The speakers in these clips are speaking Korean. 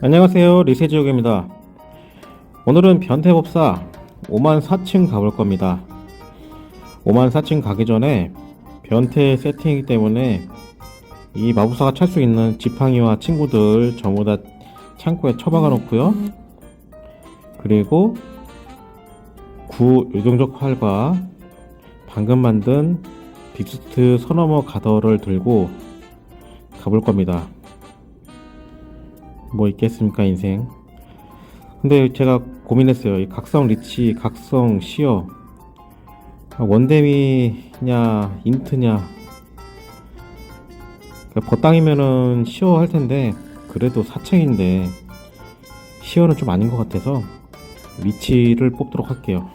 안녕하세요. 리세지옥입니다. 오늘은 변태법사 5만 4층 가볼 겁니다. 5만 4층 가기 전에 변태 세팅이기 때문에 이 마법사가 찰 수 있는 지팡이와 친구들 전부 다 창고에 처박아 놓고요. 그리고 구 유동적 활과 방금 만든 빅스트 서너머 가더를 들고 가볼 겁니다 뭐 있겠습니까 인생? 근데 제가 고민했어요. 이 각성 리치 각성 시어. 원데미냐 인트냐. 그러니까 버땅이면은 시어 할 텐데 그래도 사층인데 시어는 좀 아닌 것 같아서 리치를 뽑도록 할게요.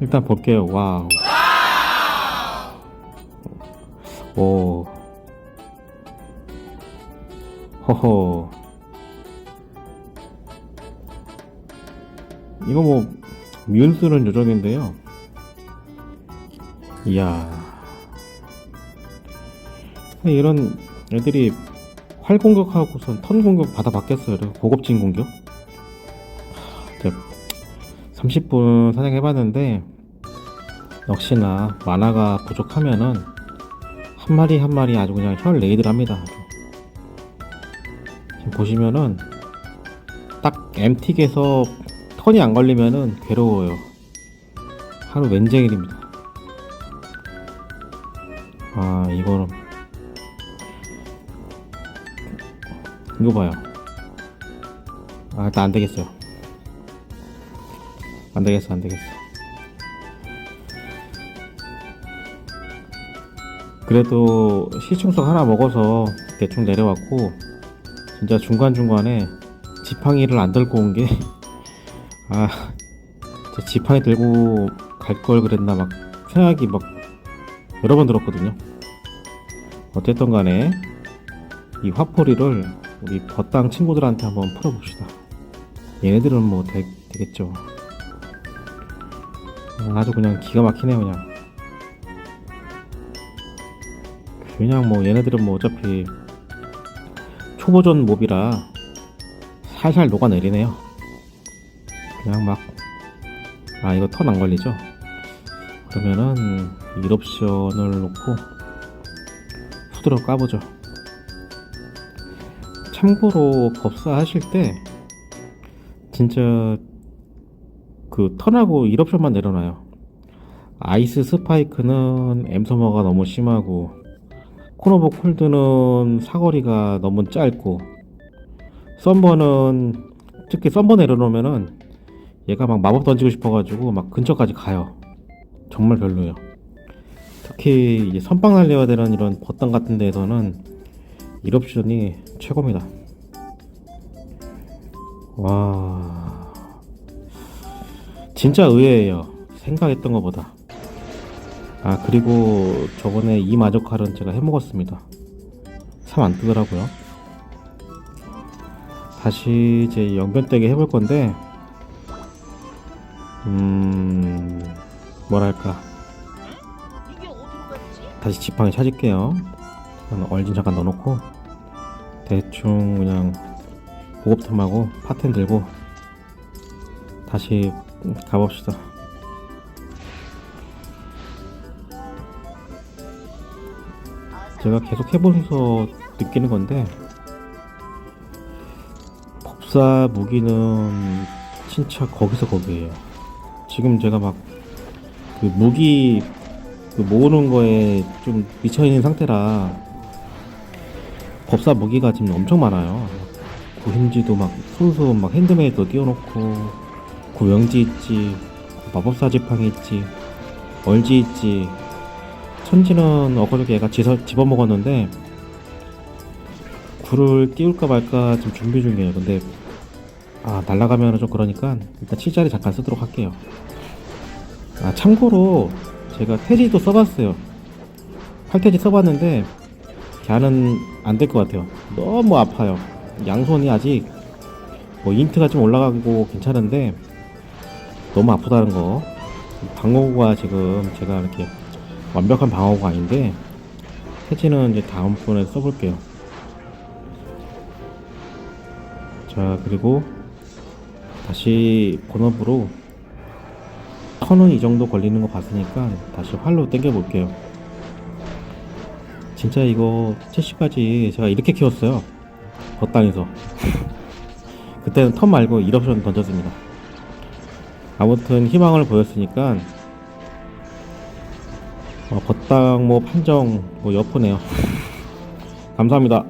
일단 볼게요. 와우. 오. 허허 이거 뭐 미운수는 요정인데요. 이야. 이런 애들이 활 공격하고선 턴 공격 받아 이렇게 고급진 공격? 하, 제가 30분 사냥해봤는데 역시나 만화가 부족하면은 한 마리 한 마리 아주 그냥 혈 레이드를 합니다. 지금 보시면은 딱 MT에서 턴이 안 걸리면은 괴로워요. 하루 왼쟁일입니다. 아 이거는 이거 봐요. 아 일단 안 되겠어요. 안 되겠어 안 되겠어. 그래도 시청석 하나 먹어서 대충 내려왔고 진짜 중간중간에 지팡이를 안 들고 온 게, 아, 진짜 지팡이 들고 갈 걸 그랬나 막 생각이 막 여러 번 들었거든요. 어쨌든 간에 이 화포리를 우리 버땅 친구들한테 한번 풀어봅시다. 얘네들은 뭐 되, 되겠죠. 아주 그냥 기가 막히네 그냥. 그냥 뭐 얘네들은 뭐 어차피 초보전 몹이라 살살 녹아내리네요. 그냥 막, 아, 이거 턴 안 걸리죠? 그러면은, 1옵션을 놓고, 후드로 까보죠. 참고로, 법사 하실 때, 진짜, 그, 턴하고 1옵션만 내려놔요. 아이스 스파이크는 엠서머가 너무 심하고, 코너버 콜드는 사거리가 너무 짧고 썬버는 특히 썬버 내려놓으면은 얘가 막 마법 던지고 싶어가지고 막 근처까지 가요. 정말 별로예요. 특히 이제 선빵 날려야 되는 이런 버튼 같은 데에서는 1옵션이 최고입니다. 와. 진짜 의외예요. 생각했던 것보다. 아 그리고 저번에 이 마저칼은 제가 해먹었습니다. 3 안 뜨더라고요. 다시 이제 영변되게 해볼 건데 음 뭐랄까? 다시 지팡이 찾을게요 얼진 잠깐 넣어놓고 대충 그냥 보급템하고 파텐 들고 다시 가봅시다 제가 계속 해보면서 느끼는 건데 법사 무기는 진짜 거기서 거기에요. 지금 제가 막 그 무기 그 모으는 거에 좀 미쳐 있는 상태라 법사 무기가 지금 엄청 많아요. 구힘지도 막 순수 막 핸드메이드 띄워놓고 구명지 있지 마법사 지팡이 있지 얼지 있지 천지는 엊그저께 얘가 지서, 집어먹었는데 굴을 띄울까 말까 지금 준비 중이에요 근데 아 날라가면 좀 그러니까 일단 치자리 잠깐 쓰도록 할게요. 아 참고로 제가 태지도 써봤어요. 팔태지 써봤는데 걔는 안 될 것 같아요. 너무 아파요. 양손이 아직 뭐 인트가 좀 올라가고 괜찮은데 너무 아프다는 거. 방어구가 지금 제가 이렇게 완벽한 방어가 아닌데 해지는 이제 다음 번에 써볼게요. 자 그리고 다시 본업으로 턴은 이 정도 걸리는 거 봤으니까 다시 활로 당겨 볼게요. 진짜 이거 채시까지 제가 이렇게 키웠어요. 겉땅에서. 그때는 턴 말고 1옵션 던졌습니다. 아무튼 희망을 보였으니까 어, 겉땅 뭐 판정 뭐 여포네요. 감사합니다